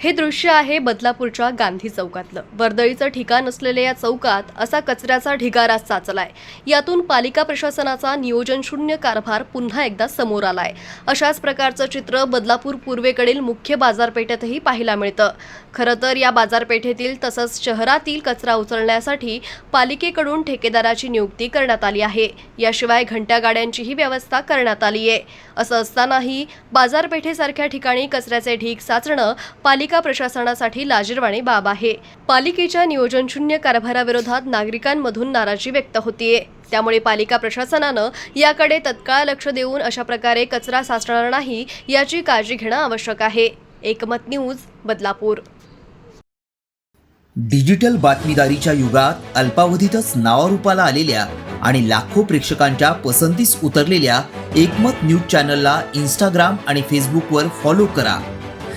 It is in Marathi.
हे दृश्य आहे बदलापूरच्या गांधी चौकातलं. वर्दळीचं ठिकाण असलेल्या या चौकात असा कचऱ्याचा ढिगारा साचलाय. यातून पालिका प्रशासनाचा नियोजनशून्य कारभार पुन्हा एकदा समोर आलाय. अशाच प्रकारचं चित्र बदलापूर पूर्वेकडील मुख्य बाजारपेठेतही पाहायला मिळतं. खरं तर या बाजारपेठेतील तसंच शहरातील कचरा उचलण्यासाठी पालिकेकडून ठेकेदाराची नियुक्ती करण्यात आली आहे. याशिवाय घंट्या गाड्यांचीही व्यवस्था करण्यात आली आहे असं असतानाही बाजारपेठेसारख्या ठिकाणी कचऱ्याचे ढीग साचणं पालिका प्रशासनासाठी लाजीरवाणी बाब आहे. पालिकेच्या नियोजनशून्य कारभाराविरोधात नागरिकांमधून नाराजी व्यक्त होतीये. त्यामुळे पालिका प्रशासनानं याकडे तत्काळ लक्ष देऊन अशा प्रकारे कचरा साचणार नाही याची काळजी घेणं आवश्यक आहे. एकमत न्यूज बदलापूर. डिजिटल बातमीदारीच्या युगात अल्पावधीतच नावारूपाला आलेल्या आणि लाखो प्रेक्षकांच्या पसंतीस उतरलेल्या एकमत न्यूज चॅनलला इंस्टाग्राम आणि फेसबुकवर फॉलो करा.